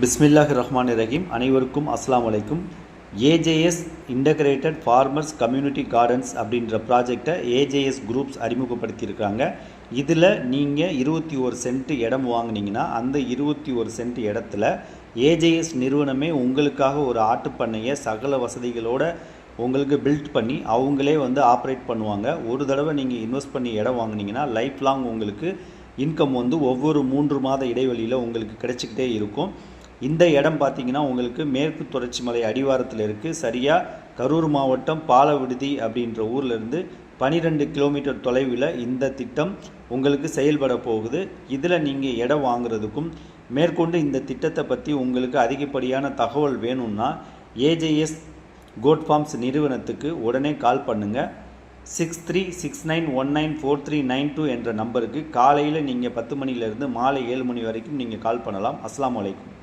பிஸ்மில்லாஹ் ரஹ்மான் ரஹீம் அனைவருக்கும் அஸ்லாம் வலைக்கும் AJS integrated farmers community gardens அப்படின்ற ப்ராஜெக்டை ஏஜேஎஸ் குரூப்ஸ் அறிமுகப்படுத்தியிருக்காங்க. இதில் நீங்கள் இருபத்தி ஒரு சென்ட் இடம் வாங்கினீங்கன்னா அந்த இருபத்தி ஒரு சென்ட் இடத்துல ஏஜேஎஸ் நிறுவனமே உங்களுக்காக ஒரு ஆட்டுப்பண்ணையை சகல வசதிகளோட உங்களுக்கு பில்ட் பண்ணி அவங்களே வந்து ஆப்ரேட் பண்ணுவாங்க. ஒரு தடவை நீங்கள் இன்வெஸ்ட் பண்ணி இடம் வாங்குனீங்கன்னா லைஃப் லாங் உங்களுக்கு இன்கம் வந்து ஒவ்வொரு மூன்று மாத இடைவெளியில் உங்களுக்கு கிடைச்சிக்கிட்டே இருக்கும். இந்த இடம் பார்த்தீங்கன்னா உங்களுக்கு மேற்கு தொடர்ச்சி மலை அடிவாரத்தில் இருக்குது சரியாக கரூர் மாவட்டம் பாலவிடுதி அப்படின்ற ஊர்லேருந்து பனிரெண்டு கிலோமீட்டர் தொலைவில் இந்த திட்டம் உங்களுக்கு செயல்பட போகுது. இதில் நீங்கள் இடம் வாங்குறதுக்கும் மேற்கொண்டு இந்த திட்டத்தை பற்றி உங்களுக்கு அதிகப்படியான தகவல் வேணும்னா ஏஜேஎஸ் கோட் ஃபார்ம்ஸ் நிறுவனத்துக்கு உடனே கால் பண்ணுங்கள் six three six nine one nine four three nine two என்ற நம்பருக்கு காலையில் நீங்கள் பத்து மணிலேருந்து மாலை ஏழு மணி வரைக்கும் நீங்கள் கால் பண்ணலாம். அஸ்லாம் வலைக்கும்